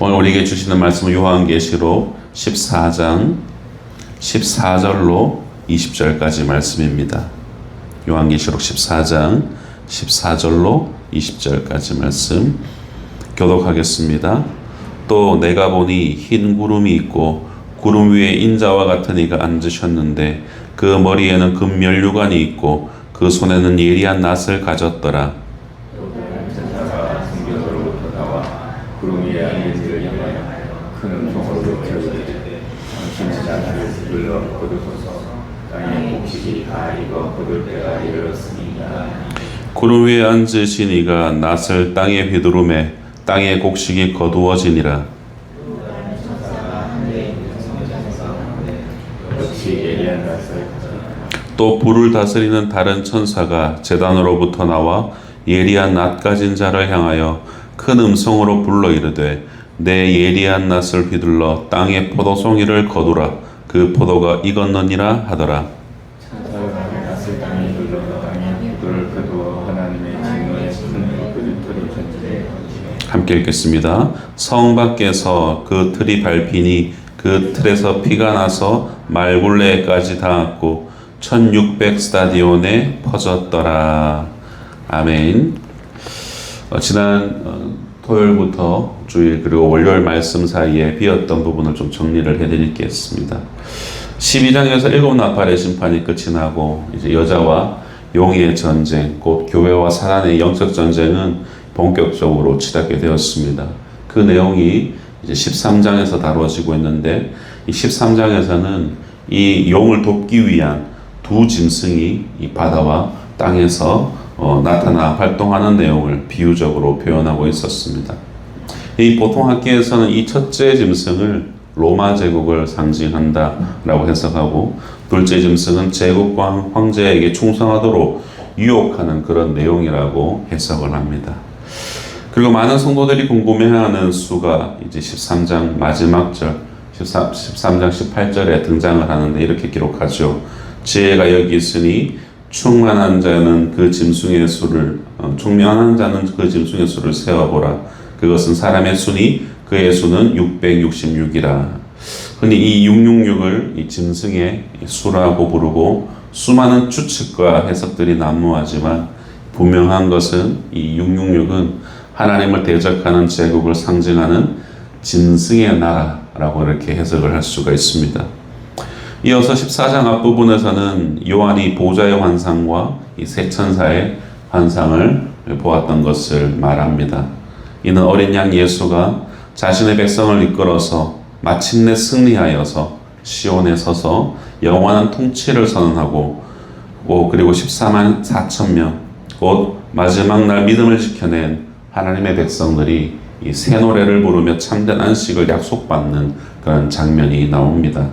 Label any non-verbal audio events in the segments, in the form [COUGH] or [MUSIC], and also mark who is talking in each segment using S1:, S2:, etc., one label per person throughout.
S1: 오늘 우리에게 주시는 말씀은 요한계시록 14장 14절로 20절까지 말씀입니다. 요한계시록 14장 14절로 20절까지 말씀 교독하겠습니다. 또 내가 보니 흰 구름이 있고 구름 위에 인자와 같은 이가 앉으셨는데 그 머리에는 금면류관이 있고 그 손에는 예리한 낫을 가졌더라.
S2: 천사가 성경으로부터 나와 구름 위에 앉은 이를 향하여 큰 음성으로 외쳐이르되 당신 불러 거두소서. 땅의 곡식이 다 익어 거둘 때가 이르렀으니이다.
S1: 구름 위에 앉으신 이가 낫을 땅에 휘두르매 땅의 곡식이 거두어지니라.
S2: 낯을
S1: 또 불을 다스리는 다른 천사가 재단으로부터 나와 예리한 낫 가진 자를 향하여 큰 음성으로 불러 이르되 내 예리한 낫을 휘둘러 땅의 포도송이를 거두라 그 포도가 익었느니라 하더라
S2: 전진해
S1: 함께 읽겠습니다. 성 밖에서 그 틀이 밟히니 그 틀에서 피가 나서 말굴레까지 닿았고 1600 스타디온에 퍼졌더라. 아멘. 어, 지난 어, 토요일부터 주일 그리고 월요일 말씀 사이에 비었던 부분을 좀 정리를 해드리겠습니다. 12장에서 일곱 나팔의 심판이 끝이 나고 이제 여자와 용의 전쟁, 곧 교회와 사단의 영적 전쟁은 본격적으로 치닫게 되었습니다. 그 내용이 이제 13장에서 다루어지고 있는데 이 13장에서는 이 용을 돕기 위한 두 짐승이 이 바다와 땅에서 어, 나타나 활동하는 내용을 비유적으로 표현하고 있었습니다. 이 보통 학계에서는 이 첫째 짐승을 로마 제국을 상징한다라고 해석하고 둘째 짐승은 제국과 황제에게 충성하도록 유혹하는 그런 내용이라고 해석을 합니다. 그리고 많은 성도들이 궁금해하는 수가 이제 13장 마지막 절 13, 13장 18절에 등장을 하는데 이렇게 기록하죠. 지혜가 여기 있으니 충만한 자는 그 짐승의 수를 어, 충만한 자는 그 짐승의 수를 세어보라. 그것은 사람의 수니 그의 수는 666이라. 흔히 이 666을 이 짐승의 수라고 부르고 수많은 추측과 해석들이 난무하지만 분명한 것은 이 666은 하나님을 대적하는 제국을 상징하는 짐승의 나라라고 이렇게 해석을 할 수가 있습니다. 이어서 14장 앞부분에서는 요한이 보좌의 환상과 이 세 천사의 환상을 보았던 것을 말합니다. 이는 어린 양 예수가 자신의 백성을 이끌어서 마침내 승리하여서 시온에 서서 영원한 통치를 선언하고 오, 그리고 14만 4천 명, 곧 마지막 날 믿음을 지켜낸 하나님의 백성들이 이 새 노래를 부르며 참된 안식을 약속받는 그런 장면이 나옵니다.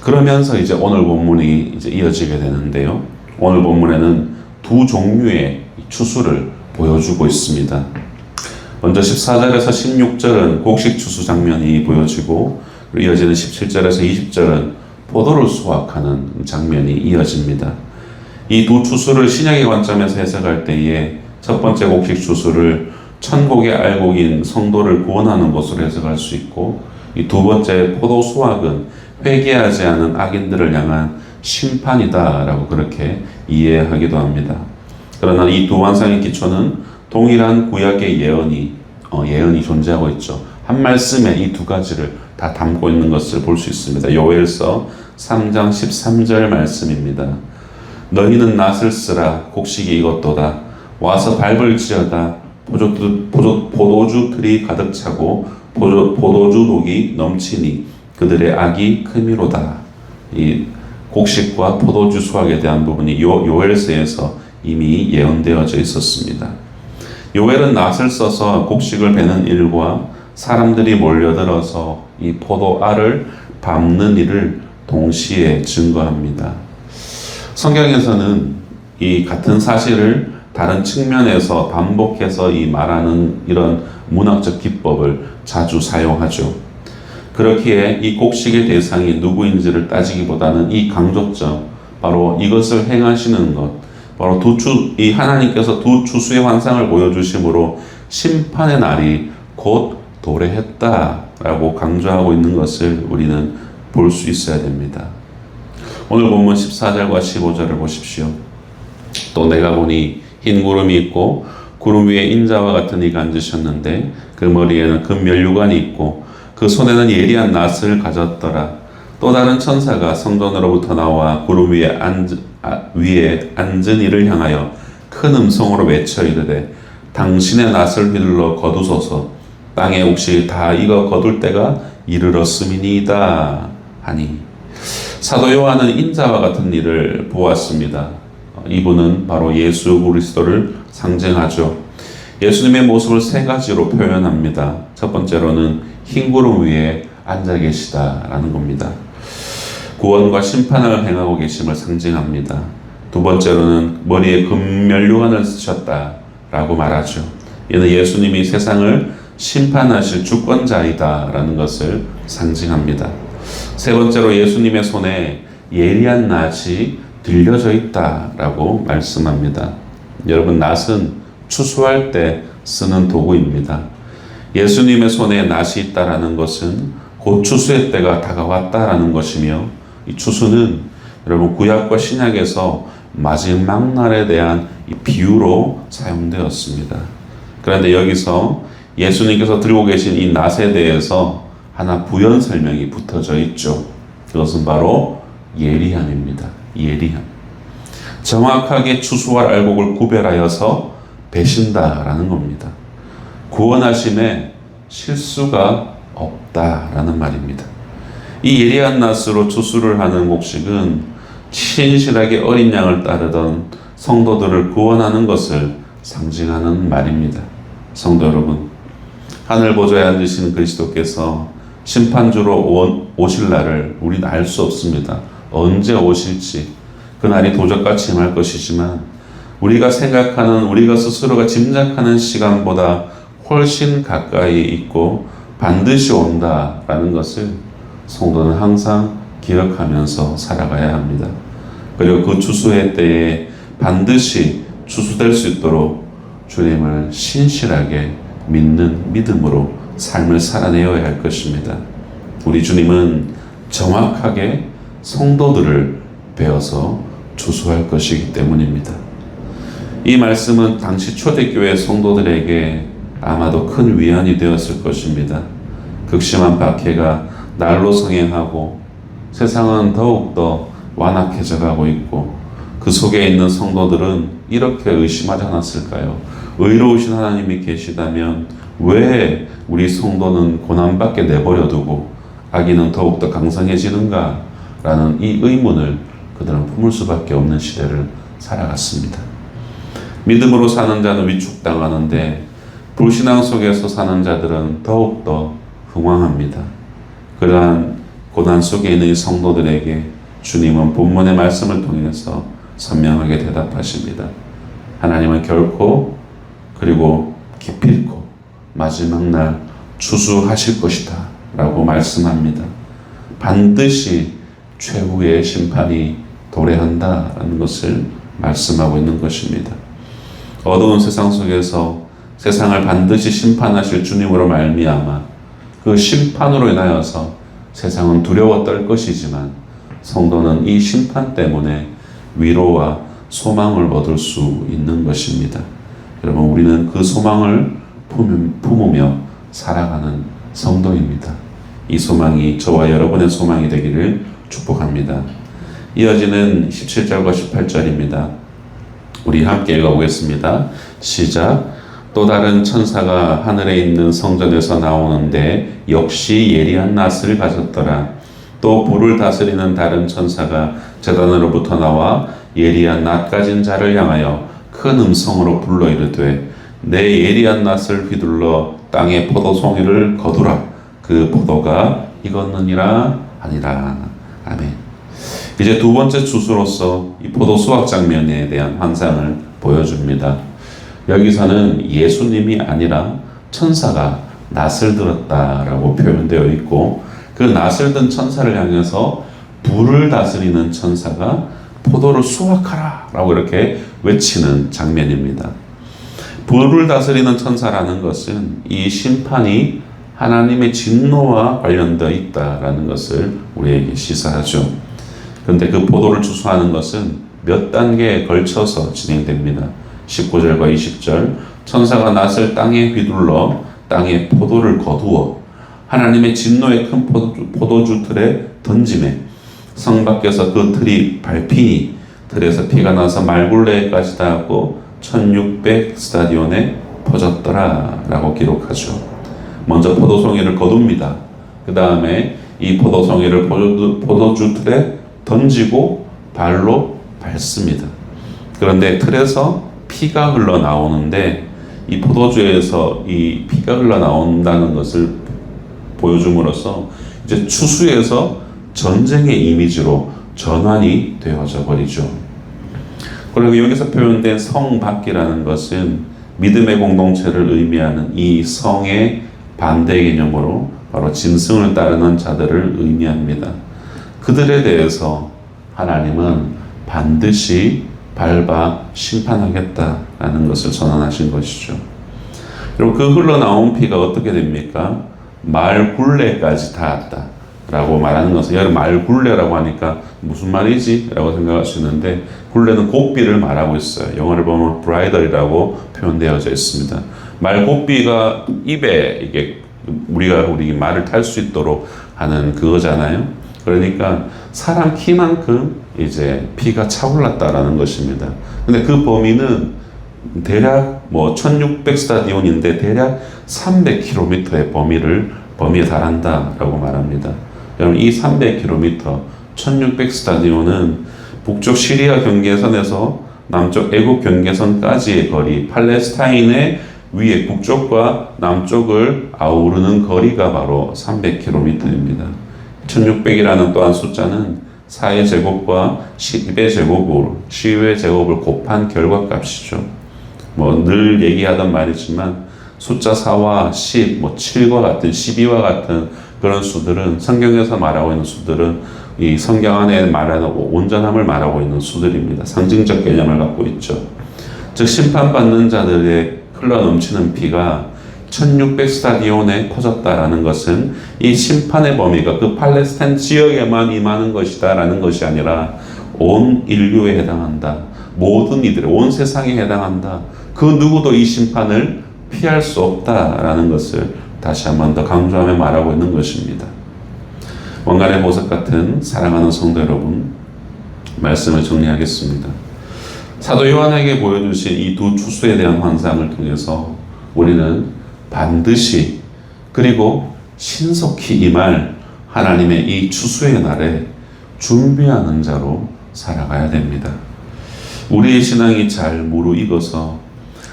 S1: 그러면서 이제 오늘 본문이 이제 이어지게 되는데요. 오늘 본문에는 두 종류의 추수를 보여주고 있습니다. 먼저 14절에서 16절은 곡식 추수 장면이 보여지고 이어지는 17절에서 20절은 포도를 수확하는 장면이 이어집니다. 이 두 추수를 신약의 관점에서 해석할 때에 첫 번째 곡식 추수를 천국의 알곡인 성도를 구원하는 것으로 해석할 수 있고 이 두 번째 포도 수확은 회개하지 않은 악인들을 향한 심판이다라고 그렇게 이해하기도 합니다. 그러나 이 두 환상의 기초는 동일한 구약의 예언이 어, 예언이 존재하고 있죠. 한 말씀에 이 두 가지를 다 담고 있는 것을 볼 수 있습니다. 요엘서 3장 13절 말씀입니다. 너희는 낫을 쓰라 곡식이 익었도다 와서 밟을지어다 포도주, 포도, 포도주 틀이 가득 차고 포도, 포도주 독이 넘치니 그들의 악이 크미로다. 이 곡식과 포도주 수확에 대한 부분이 요, 요엘서에서 이미 예언되어져 있었습니다. 요엘은 낫을 써서 곡식을 베는 일과 사람들이 몰려들어서 이 포도알을 밟는 일을 동시에 증거합니다. 성경에서는 이 같은 사실을 다른 측면에서 반복해서 이 말하는 이런 문학적 기법을 자주 사용하죠. 그렇기에 이 곡식의 대상이 누구인지를 따지기보다는 이 강조점, 바로 이것을 행하시는 것, 바로 두 추, 이 하나님께서 두 추수의 환상을 보여주심으로 심판의 날이 곧 도래했다라고 강조하고 있는 것을 우리는 볼 수 있어야 됩니다. 오늘 본문 14절과 15절을 보십시오. 또 내가 보니 흰 구름이 있고 구름 위에 인자와 같은 이가 앉으셨는데 그 머리에는 금 면류관이 있고 그 손에는 예리한 낫을 가졌더라. 또 다른 천사가 성전으로부터 나와 구름 위에 앉 아, 위에 앉은 이를 향하여 큰 음성으로 외쳐 이르되 당신의 낫을 휘둘러 거두소서 땅에 혹시 다 익어 거둘 때가 이르렀음이니이다 하니 사도 요한은 인자와 같은 일을 보았습니다. 어, 이분은 바로 예수 그리스도를 상징하죠. 예수님의 모습을 세 가지로 표현합니다. 첫 번째로는 흰 구름 위에 앉아 계시다라는 겁니다. 구원과 심판을 행하고 계심을 상징합니다. 두 번째로는 머리에 금면류관을 쓰셨다라고 말하죠. 이는 예수님이 세상을 심판하실 주권자이다라는 것을 상징합니다. 세 번째로 예수님의 손에 예리한 낫이 들려져 있다라고 말씀합니다. 여러분 낫은 추수할 때 쓰는 도구입니다. 예수님의 손에 낫이 있다라는 것은 곧 추수의 때가 다가왔다라는 것이며 이 추수는 여러분 구약과 신약에서 마지막 날에 대한 이 비유로 사용되었습니다. 그런데 여기서 예수님께서 들고 계신 이 낫에 대해서 하나 부연 설명이 붙어져 있죠. 그것은 바로 예리함입니다. 예리함. 정확하게 추수와 알곡을 구별하여서 배신다라는 겁니다. 구원하심에 실수가 없다라는 말입니다. 이 예리한 낫으로 추수를 하는 곡식은 신실하게 어린 양을 따르던 성도들을 구원하는 것을 상징하는 말입니다. 성도 여러분, 하늘 보좌에 앉으신 그리스도께서 심판주로 오실 날을 우리는 알 수 없습니다. 언제 오실지 그날이 도적같이 임할 것이지만 우리가 생각하는 우리가 스스로가 짐작하는 시간보다 훨씬 가까이 있고 반드시 온다라는 것을 성도는 항상 기억하면서 살아가야 합니다. 그리고 그 추수의 때에 반드시 추수될 수 있도록 주님을 신실하게 믿는 믿음으로 삶을 살아내어야 할 것입니다. 우리 주님은 정확하게 성도들을 배워서 추수할 것이기 때문입니다. 이 말씀은 당시 초대교회 성도들에게 아마도 큰 위안이 되었을 것입니다. 극심한 박해가 날로 성행하고 세상은 더욱더 완악해져 가고 있고 그 속에 있는 성도들은 이렇게 의심하지 않았을까요? 의로우신 하나님이 계시다면 왜 우리 성도는 고난받게 내버려 두고 악인은 더욱더 강성해지는가? 라는 이 의문을 그들은 품을 수밖에 없는 시대를 살아갔습니다. 믿음으로 사는 자는 위축당하는데 불신앙 속에서 사는 자들은 더욱더 흥황합니다. 그러한 고난 속에 있는 이 성도들에게 주님은 본문의 말씀을 통해서 선명하게 대답하십니다. 하나님은 결코 그리고 기필코 마지막 날 추수하실 것이다 라고 말씀합니다. 반드시 최후의 심판이 도래한다라는 것을 말씀하고 있는 것입니다. 어두운 세상 속에서 세상을 반드시 심판하실 주님으로 말미암아 그 심판으로 인하여서 세상은 두려워 떨 것이지만 성도는 이 심판 때문에 위로와 소망을 얻을 수 있는 것입니다. 여러분 우리는 그 소망을 품으며 살아가는 성도입니다. 이 소망이 저와 여러분의 소망이 되기를 축복합니다. 이어지는 17절과 18절입니다. 우리 함께 읽어보겠습니다. 시작. 또 다른 천사가 하늘에 있는 성전에서 나오는데 역시 예리한 낫을 가졌더라. 또 불을 다스리는 다른 천사가 재단으로부터 나와 예리한 낫 가진 자를 향하여 큰 음성으로 불러 이르되 내 예리한 낫을 휘둘러 땅의 포도송이를 거두라. 그 포도가 익었느니라 아니라. 아멘. 이제 두 번째 주수로서 이 포도 수확 장면에 대한 환상을 보여줍니다. 여기서는 예수님이 아니라 천사가 낫을 들었다라고 [LAUGHS] 표현되어 있고 그 낫을 든 천사를 향해서 불을 다스리는 천사가 포도를 수확하라 라고 이렇게 외치는 장면입니다. 불을 다스리는 천사라는 것은 이 심판이 하나님의 진노와 관련되어 있다라는 것을 우리에게 시사하죠. 그런데 그 포도를 추수하는 것은 몇 단계에 걸쳐서 진행됩니다. 19절과 20절 천사가 낫을 땅에 휘둘러 땅에 포도를 거두어 하나님의 진노의 큰 포도주, 틀에 던짐에 성 밖에서 그 틀이 밟히니 틀에서 피가 나서 말굴레까지 닿았고 1600 스타디온에 퍼졌더라 라고 기록하죠. 먼저 포도송이를 거둡니다. 그 다음에 이 포도송이를 포도주, 포도주 틀에 던지고 발로 밟습니다. 그런데 틀에서 피가 흘러나오는데 이 포도주에서 이 피가 흘러나온다는 것을 보여줌으로써 이제 추수에서 전쟁의 이미지로 전환이 되어져 버리죠. 그리고 여기서 표현된 성밖이라는 것은 믿음의 공동체를 의미하는 이 성의 반대 개념으로 바로 짐승을 따르는 자들을 의미합니다. 그들에 대해서 하나님은 반드시 밟아 심판하겠다라는 것을 선언하신 것이죠. 그리고 그 흘러나온 피가 어떻게 됩니까? 말 굴레까지 닿았다. 라고 말하는 것은 여러분 말 굴레라고 하니까 무슨 말이지? 라고 생각할 수 있는데 굴레는 고삐를 말하고 있어요. 영어를 보면 브라이덜이라고 표현되어져 있습니다. 말 고삐가 입에 이게 우리가 우리 말을 탈 수 있도록 하는 그거잖아요. 그러니까 사람 키만큼 이제 피가 차올랐다라는 것입니다. 근데 그 범위는 대략 뭐 1600 스타디온인데 대략 300km의 범위를 범위에 달한다라고 말합니다. 여러분 이 300km 1600 스타디온은 북쪽 시리아 경계선에서 남쪽 애국 경계선까지의 거리 팔레스타인의 위에 북쪽과 남쪽을 아우르는 거리가 바로 300km입니다. 1600이라는 또한 숫자는 4의 제곱과 10의 제곱을 10의 제곱을 곱한 결과값이죠. 뭐 늘 얘기하던 말이지만 숫자 4와 10, 뭐 7과 같은 12와 같은 그런 수들은 성경에서 말하고 있는 수들은 이 성경 안에 말하는 온전함을 말하고 있는 수들입니다. 상징적 개념을 갖고 있죠. 즉 심판받는 자들의 흘러 넘치는 피가 1600 스타디온에 퍼졌다라는 것은 이 심판의 범위가 그 팔레스타인 지역에만 임하는 것이다라는 것이 아니라 온 인류에 해당한다. 모든 이들, 온 세상에 해당한다. 그 누구도 이 심판을 피할 수 없다라는 것을 다시 한 번 더 강조하며 말하고 있는 것입니다. 원간의 보석 같은 사랑하는 성도 여러분, 말씀을 정리하겠습니다. 사도 요한에게 보여주신 이 두 추수에 대한 환상을 통해서 우리는 반드시 그리고 신속히 임할 하나님의 이 추수의 날에 준비하는 자로 살아가야 됩니다. 우리의 신앙이 잘 무르익어서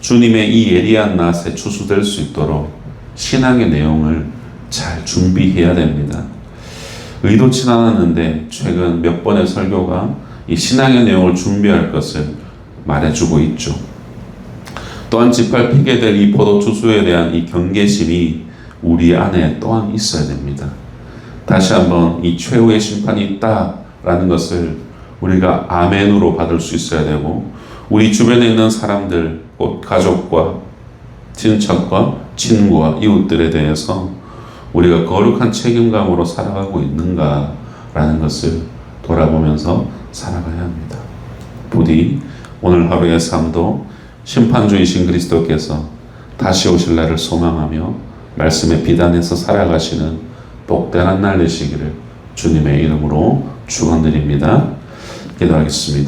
S1: 주님의 이 예리한 낫에 추수될 수 있도록 신앙의 내용을 잘 준비해야 됩니다. 의도치 않았는데 최근 몇 번의 설교가 이 신앙의 내용을 준비할 것을 말해주고 있죠. 또한 짓밟 피게 될 이 포도 추수에 대한 이 경계심이 우리 안에 또한 있어야 됩니다. 다시 한번 이 최후의 심판이 있다라는 것을 우리가 아멘으로 받을 수 있어야 되고 우리 주변에 있는 사람들, 곧 가족과 친척과 친구와 이웃들에 대해서 우리가 거룩한 책임감으로 살아가고 있는가라는 것을 돌아보면서 살아가야 합니다. 부디 오늘 하루의 삶도 심판주이신 그리스도께서 다시 오실 날을 소망하며 말씀에 비단해서 살아가시는 복되는 날 되시기를 주님의 이름으로 축원드립니다. 기도하겠습니다.